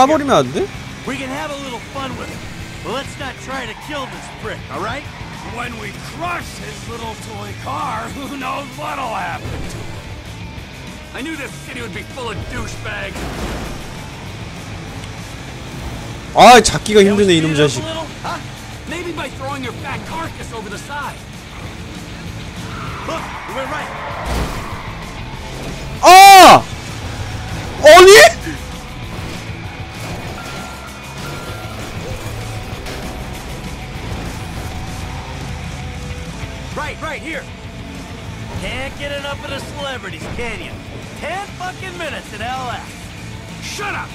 까버리면 안 돼? We can have a little fun with it, but let's not try to kill this prick, all right? When we crush his little toy car, who knows what'll happen to him? I knew this city would be full of douchebags. 아 잡기가 힘드네 Speed 이놈 it up 자식 a little, huh? Maybe by throwing your fat carcass over the side. Look, you went right. 아! 아니? Right, right, here. Can't get enough of the celebrities, can you? Ten fucking minutes in LS. Shut up!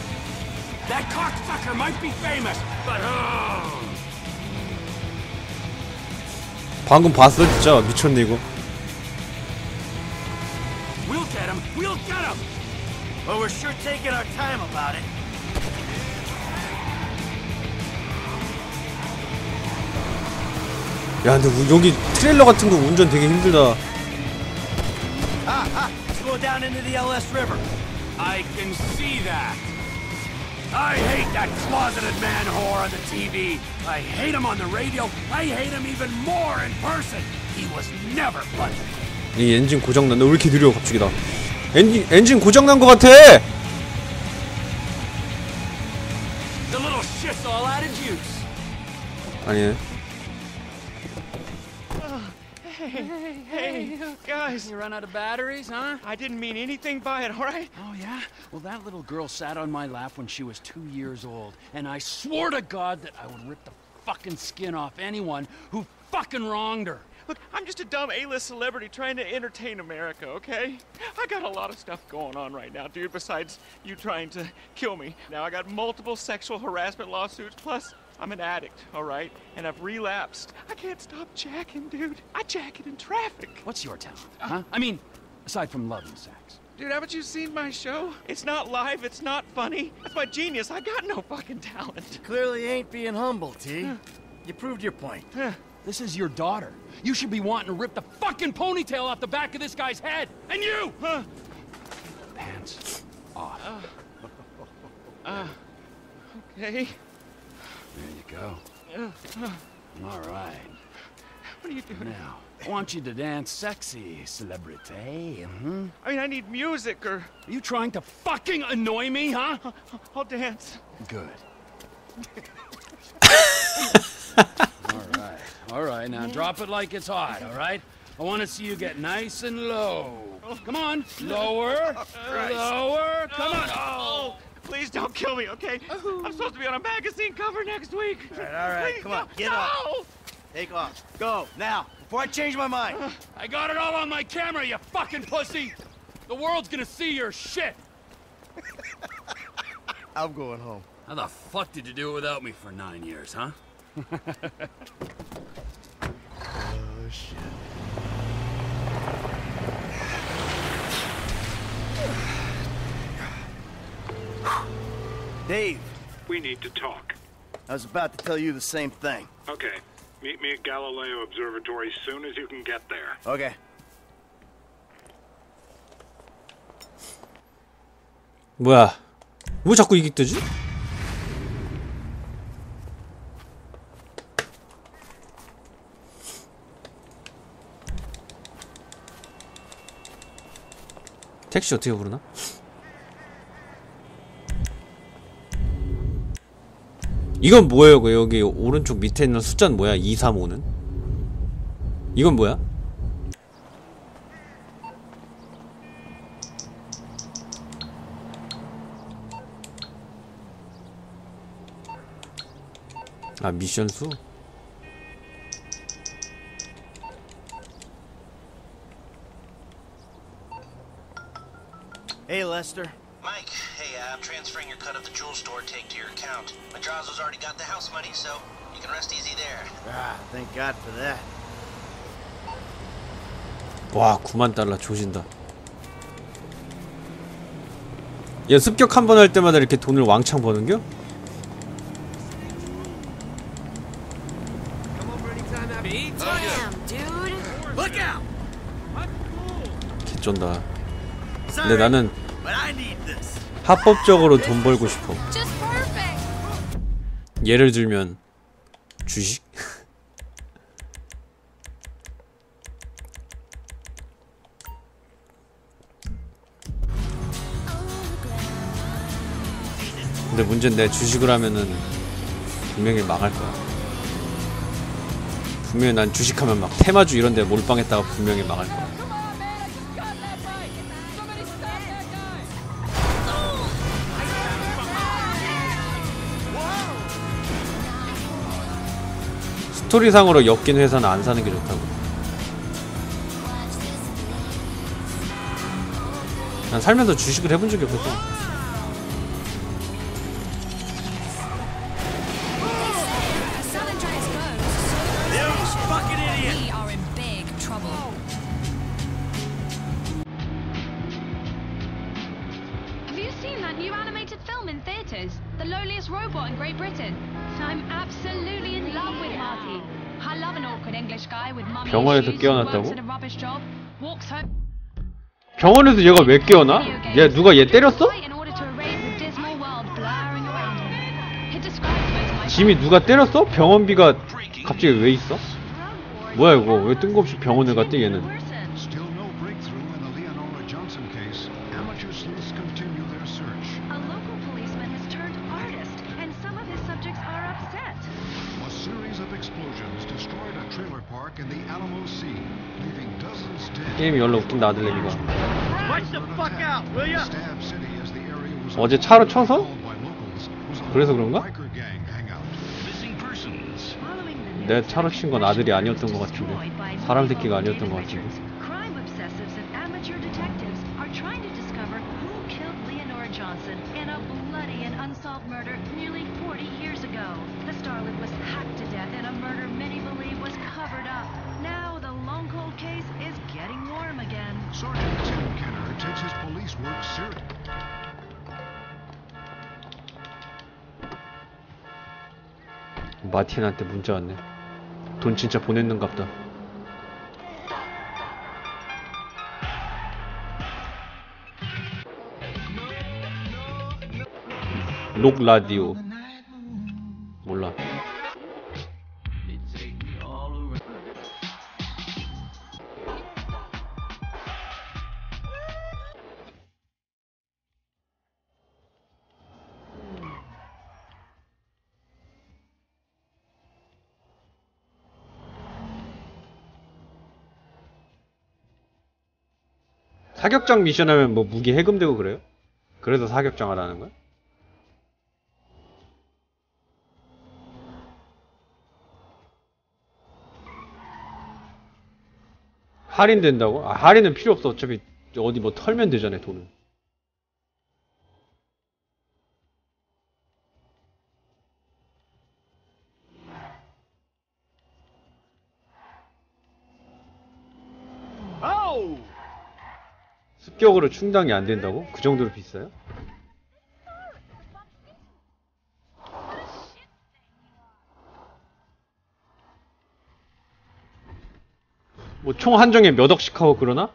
That cocksucker might be famous, but oh, 방금 봤어 진짜 미쳤네 이거 we'll get him. We'll get him. Well, we're sure taking our time about it. 야 근데 우- 여기 트레일러 같은 거 운전 되게 힘들다 Ah, ah, let's go down into the LS River. I can see that. I hate that closeted man whore on the TV. I hate him on the radio. I hate him even more in person. He was never funny. 이 엔진 고장 났네 왜 이렇게 느려 갑자기 나 엔진 엔진 고장난 거 같아 The little shit's all out of juice. 아니네 Hey, hey, guys, You run out of batteries, huh? I didn't mean anything by it, all right? Oh, yeah? Well, that little girl sat on my lap when she was two years old, and I swore to God that I would rip the fucking skin off anyone who fucking wronged her. Look, I'm just a dumb A-list celebrity trying to entertain America, okay? I got a lot of stuff going on right now, dude, besides you trying to kill me. Now I got multiple sexual harassment lawsuits, plus I'm an addict, all right? And I've relapsed. I can't stop jacking, dude. I jack it in traffic. What's your talent, huh? I mean, aside from loving sex. Dude, haven't you seen my show? It's not live, it's not funny. That's my genius. I got no fucking talent. Clearly ain't being humble, T. You proved your point. This is your daughter. You should be wanting to rip the fucking ponytail off the back of this guy's head. And you! Huh. Pants off. Ah. Ah. Okay. There you go. All right. What are you doing? Now, I want you to dance sexy, celebrity. hmm I mean, I need music or Are you trying to fucking annoy me, huh? I'll dance. Good. all right. All right. Now drop it like it's hot, all right? I want to see you get nice and low. Come on. Lower. Christ. Lower. Come on. Oh, please don't kill me, okay? Oh. I'm supposed to be on a magazine cover next week. All right, all right, Please, come on, no, get no. up. Take off. Go, now, before I change my mind. Uh, I got it all on my camera, you fucking pussy. The world's gonna see your shit. I'm going home. How the fuck did you do it without me for nine years, huh? Oh, shit. Dave, We need to talk. I was about to tell you the same thing. Okay. Meet me at Galileo Observatory soon as you can get there. Okay. 뭐야 왜 자꾸 이게 뜨지? 택시 어떻게 부르나? 이건 뭐예요? 그 여기 오른쪽 밑에 있는 숫자는 뭐야? 235는? 이건 뭐야? 아 미션 수? Hey, Lester. Mike, hey, uh, I'm transferring your cut of the jewel store take to your account. Madrazo's already got the house money, so you can rest easy there. Ah, thank God for that. 와 9만 달러 조진다 얘 습격 한 번 할 때마다 이렇게 돈을 왕창 버는겨? Damn, dude. Look out! 개쩐다 근데 나는 but I need this. 합법적으로 돈 벌고 싶어. Just perfect. 예를 들면 주식? 근데 문제는 내 주식을 하면은 분명히 망할 거야. 분명히 난 주식하면 막 테마주 이런 데 몰빵했다가 분명히 망할 거야. 스토리상으로 엮인 회사는 안 사는 게 좋다고. 난 살면서 주식을 해본 적이 없어서. The Lowliest Robot in Great Britain. I'm absolutely in love with Marty. I love an awkward English guy with mummy 병원에서 issues who works 깨어났다고? at a rubbish job, walks home 병원에서 얘가 왜 깨어나? 얘 누가 얘 때렸어? in order to erase the dismal world blurring around him. It describes most of my 짐이 누가 때렸어? 병원비가 갑자기 왜 있어? 뭐야 이거 왜 뜬금없이 병원을 갔대 얘는 게임이 열로 웃긴다 아들내미가 Watch the fuck out, will ya? Stab City as the area was 어제 차로 쳐서? 그래서 그런가? 내 차로 친 건 아들이 아니었던 것 같은데 사람 새끼가 아니었던 것 같은데 Sergeant Tim Kenner takes his police work seriously. 마틴한테 문자 왔네 돈 진짜 보냈는갑다 록 라디오 사격장 미션 하면 뭐 무기 해금되고 그래요? 그래서 사격장 하라는 거야? 할인된다고? 아, 할인은 필요 없어. 어차피 어디 뭐 털면 되잖아요, 돈은. 습격으로 충당이 안 된다고? 그 정도로 비싸요? 뭐 총 한정에 몇 억씩 하고 그러나?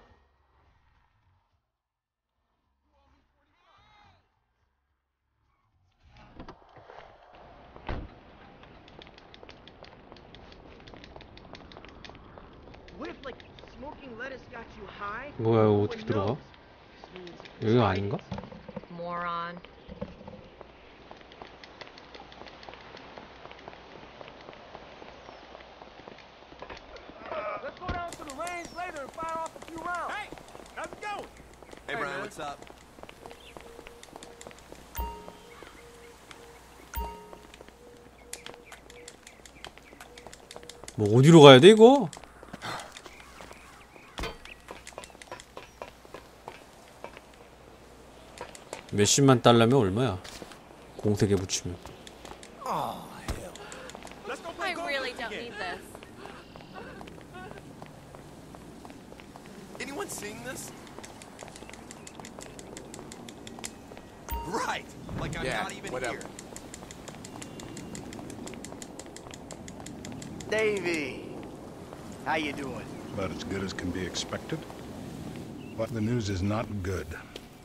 뭐야 이거 어떻게 들어가? 여기가 아닌가? Moron. Let's go down to the range later and fire off a few rounds. Hey, how's it going? Hey, Brian, what's up? 뭐 어디로 가야 돼 이거? 몇십만 달러면 얼마야? 공세계 붙이면 Let's go play I golf really this don't weekend. need this. Anyone seeing this? Right. Like I'm Yeah, not even whatever. here. Davey, how you doing? About as good as can be expected. But the news is not good.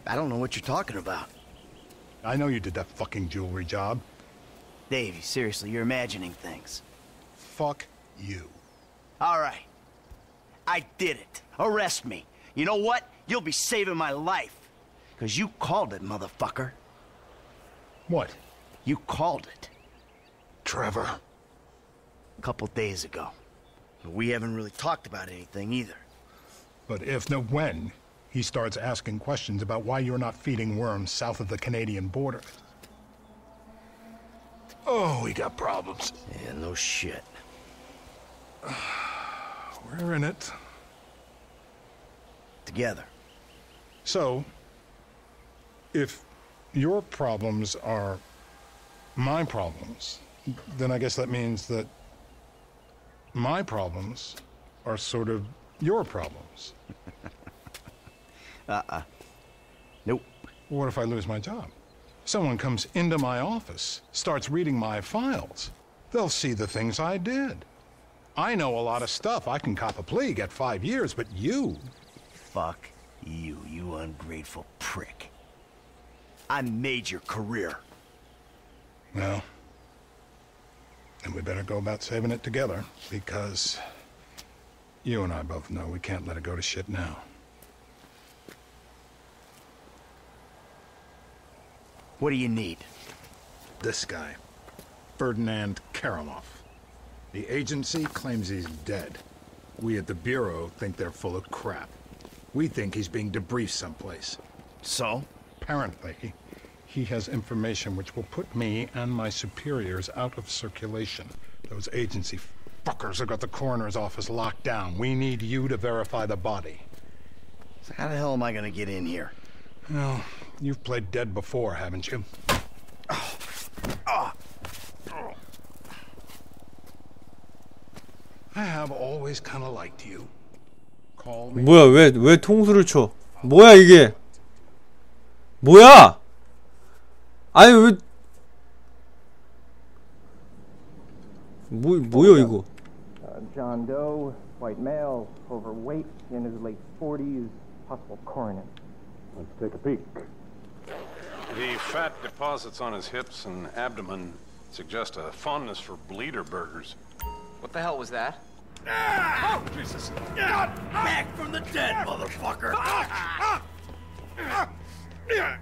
I don't know what you're talking about. I know you did that fucking jewelry job. Davey, seriously, you're imagining things. Fuck you. All right. I did it. Arrest me. You know what? You'll be saving my life. Because you called it, motherfucker. What? You called it. Trevor. A couple days ago. But we haven't really talked about anything either. But if, no when, he starts asking questions about why you're not feeding worms south of the Canadian border. Oh, we got problems. Yeah, no shit. We're in it. Together. So, if your problems are my problems, then I guess that means that my problems are sort of your problems. Uh-uh. Nope. What if I lose my job? Someone comes into my office, starts reading my files. They'll see the things I did. I know a lot of stuff. I can cop a plea, get five years, but you... Fuck you, you ungrateful prick. I made your career. Well, then we better go about saving it together, because you and I both know we can't let it go to shit now. What do you need? This guy, Ferdinand Karamov. The agency claims he's dead. We at the Bureau think they're full of crap. We think he's being debriefed someplace. So? Apparently, he has information which will put me and my superiors out of circulation. Those agency fuckers have got the coroner's office locked down. We need you to verify the body. So how the hell am I gonna get in here? Well, you've played dead before, haven't you? I have always kind of liked you. Call me. 뭐야 왜 왜 통수를 쳐? 뭐야 이게? 뭐야? 아니 왜? 뭐 뭐야 이거? Uh, John Doe, white male, overweight, in his late 40s, possible coroner. Let's take a peek. The fat deposits on his hips and abdomen suggest a fondness for bleeder burgers. What the hell was that? Ah! Oh, Jesus! Get back from the dead, motherfucker! Ah! Ah!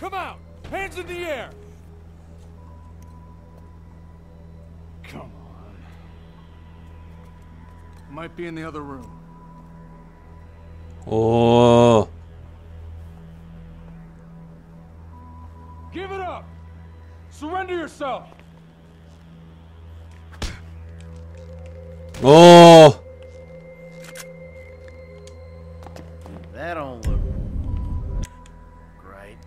Come out! Hands in the air! Might be in the other room. Oh. Give it up! Surrender yourself! Oh. That don't look right.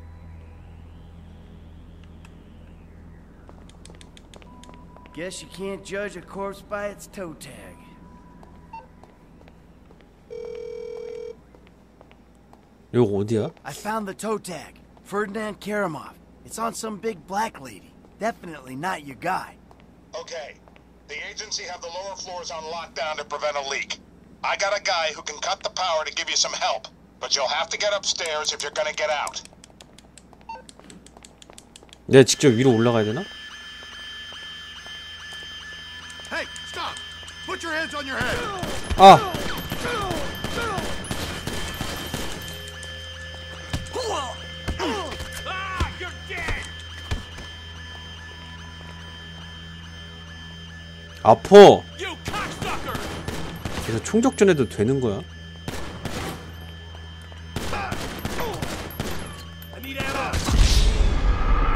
Guess you can't judge a corpse by its toe tag. 여기 어디야? I found the toe tag. Ferdinand Karamov. It's on some big black lady. Definitely not your guy. Okay. The agency have the lower floors on lockdown to prevent a leak. I got a guy who can cut the power to give you some help, but you'll have to get upstairs if you're gonna get out. 내가 직접 위로 올라가야 되나? Hey, stop! Put your hands on your head! 아. 아퍼. 그래서 총격전에도 되는 거야?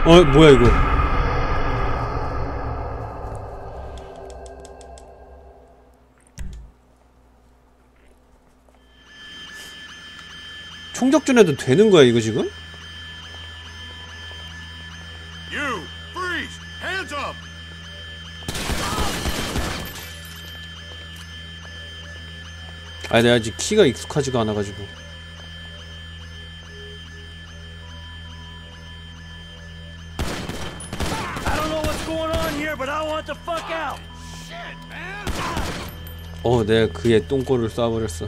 어 뭐야 이거? 총격전에도 되는 거야 이거 지금? 아니 내가 아직 키가 익숙하지가 않아가지고 I don't know what's going on here, but I want the fuck out. Shit, man! 어 내가 그의 똥꼬를 쏴버렸어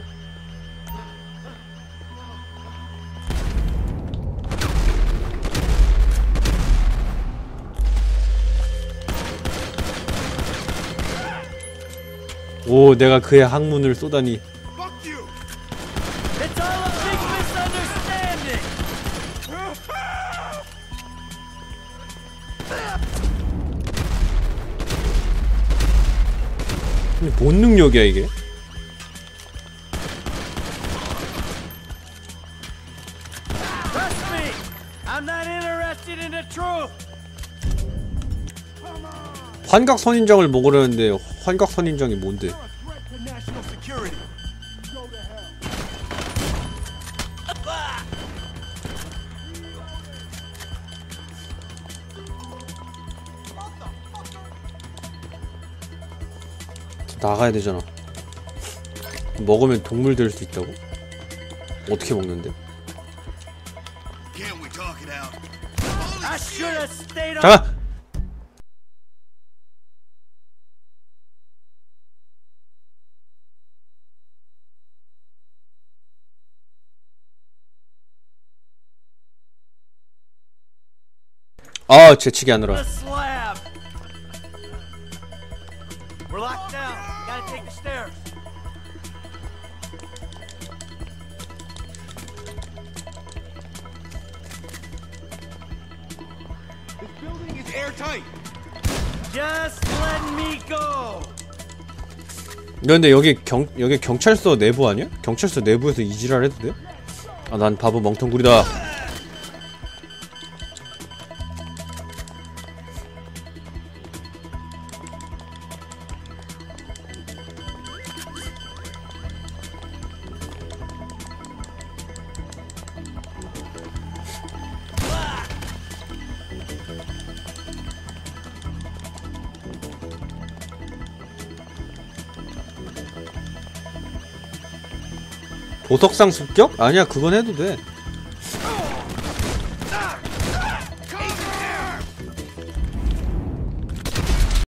오 내가 그의 항문을 쏘다니 It's all a big misunderstanding. 뭔 능력이야 이게 Trust me, I'm not interested in the truth. 환각선인장을 먹으려는데 환각선인장이 뭔데 나가야 되잖아 먹으면 동물 될 수 있다고? 어떻게 먹는데? 잠깐! 아 재치기 하느라 근데 여기 경 여기 경찰서 내부 아니야? 경찰서 내부에서 이지랄 해도 돼? 아난 바보 멍텅구리다 보석상 습격? 아니야 그건 해도 돼